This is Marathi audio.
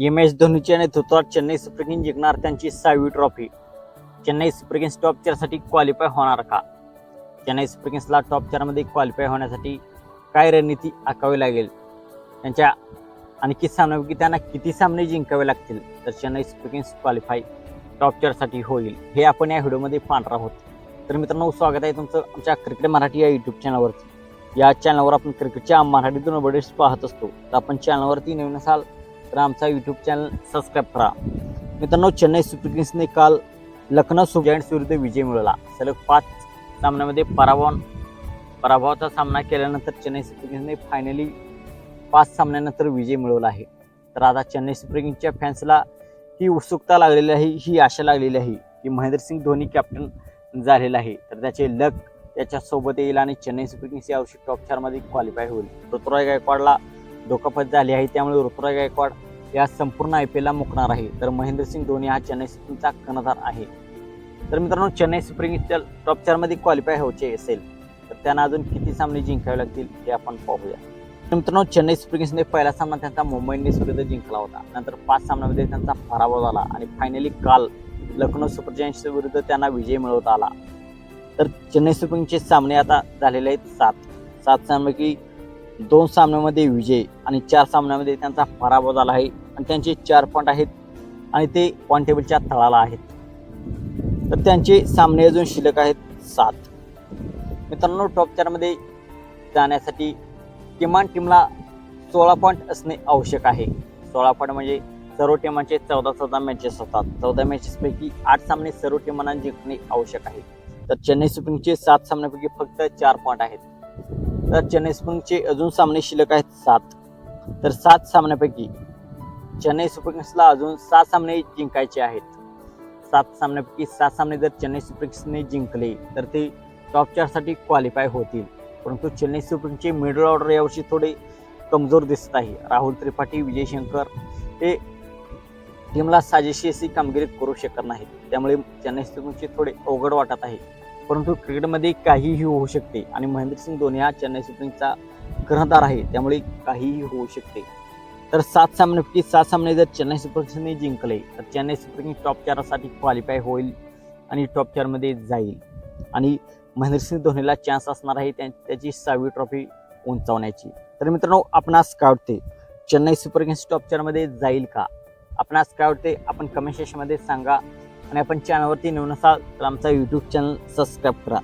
एम एस धोनीच्या नेतृत्वात चेन्नई सुपर किंग्ज जिंकणार त्यांची सहावी trophy. Chennai Super Kings top चारसाठी क्वालिफाय होणार का? चेन्नई सुपर किंग्सला टॉप चारमध्ये क्वालिफाय होण्यासाठी काय रणनीती आखावी लागेल? त्यांच्या आणखी सामन्यापैकी त्यांना किती सामने जिंकावे लागतील? तर Chennai Super Kings qualify top चारसाठी होईल. हे आपण या व्हिडिओमध्ये पाहणार आहोत. तर मित्रांनो स्वागत आहे तुमचं आमच्या क्रिकेट मराठी या यूट्यूब चॅनलवरती या चॅनलवर आपण क्रिकेटच्या मराठीतून अपडेट्स पाहत असतो. तर आपण चॅनलवरती नवीन असाल तर आमचा यूट्यूब चॅनल सबस्क्राईब करा. मित्रांनो चेन्नई सुपर किंग्सने काल लखनौ सुपर जायंट्स विरुद्ध विजय मिळवला. सलग पाच सामन्यामध्ये पराभव पराभवाचा सामना केल्यानंतर चेन्नई सुपर किंग्सने फायनली पाच सामन्यानंतर विजय मिळवला आहे. तर आता चेन्नई सुपर किंग्सच्या फॅन्सला ही उत्सुकता लागलेली आहे ही आशा लागलेली आहे की महेंद्रसिंग धोनी कॅप्टन झालेला आहे. तर त्याचे लक त्याच्यासोबत येईल आणि चेन्नई सुपर किंग्स यावर्षी टॉप चारमध्ये क्वालिफाय होईल. ऋतुराज गायकवाडला धोकापत झाली आहे त्यामुळे ऋतुराज गायकवाड या संपूर्ण आय पी एलला मुकणार आहे. तर महेंद्रसिंग धोनी हा चेन्नई सुपर कर्णधार आहे. तर मित्रांनो चेन्नई सुप्रिंग टॉप चारमध्ये क्वालिफाय व्हायचे असेल तर त्यांना अजून किती सामने जिंकावे लागतील हे आपण पाहूया. तर मित्रांनो चेन्नई सुपर पहिला सामना त्यांचा मुंबई इंडियन्स विरुद्ध जिंकला होता. नंतर पाच सामन्यामध्ये त्यांचा पराभव झाला आणि फायनली काल लखनौ सुपर जायंट्स विरुद्ध त्यांना विजय मिळवता आला. तर चेन्नई सुप्रिंगचे सामने आता झालेले आहेत सात. सात सामन्यापैकी दोन सामन्यामध्ये विजय आणि चार सामन्यामध्ये त्यांचा पराभव झाला आहे. आणि त्यांचे चार पॉईंट आहेत आणि ते पॉईंट टेबलच्या तळाला आहेत. तर त्यांचे सामने अजून शिल्लक आहेत सात. मित्रांनो टॉप चारमध्ये जाण्यासाठी किमान टीमला सोळा पॉईंट असणे आवश्यक आहे. सोळा पॉईंट म्हणजे सर्व टीमांचे चौदा चौदा मॅचेस होतात. चौदा मॅचेसपैकी आठ सामने सर्व टीमांना जिंकणे आवश्यक आहे. तर चेन्नई सुप्रीमचे सात सामन्यापैकी फक्त चार पॉईंट आहेत. तर चेन्नई स्प्रिंगचे अजून सामने शिल्लक आहेत सात. तर सात सामन्यापैकी चेन्नई सुपर किंग्सला अजून सात सामने जिंकायचे आहेत. सात सामन्यापैकी सात सामने जर चेन्नई सुपर किंग्सने जिंकले तर ते टॉप चारसाठी क्वालिफाय होतील. परंतु चेन्नई सुपर किंग्सचे मिडल ऑर्डर यावर्षी थोडे कमजोर दिसत आहे. राहुल त्रिपाठी विजय शंकर हे टीमला साजेशी अशी कामगिरी करू शकत नाहीत. त्यामुळे चेन्नई सुपर किंग्सचे थोडे अवघड वाटत आहे. परंतु क्रिकेटमध्ये काहीही होऊ शकते आणि महेंद्रसिंग धोनी हा चेन्नई सुपर किंगचा कर्णधार आहे त्यामुळे काहीही होऊ शकते. तर सात सामन्यापैकी सात सामने जर चेन्नई सुपर किंग्सने जिंकले तर चेन्नई सुपर किंग्स टॉप चारसाठी क्वालिफाय होईल आणि टॉप चारमध्ये जाईल. आणि महेंद्रसिंग धोनीला चान्स असणार आहे त्या- त्याची सहावी ट्रॉफी उंचावण्याची. तर मित्रांनो आपणास काय वाटते? चेन्नई सुपर किंग्स टॉप चारमध्ये जाईल का? आपणास काय वाटते? आपण कमेंट सेक्शनमध्ये सांगा. आणि आपण चॅनलवरती नवीन असाल तर आमचा यूट्यूब चॅनल सबस्क्राईब करा.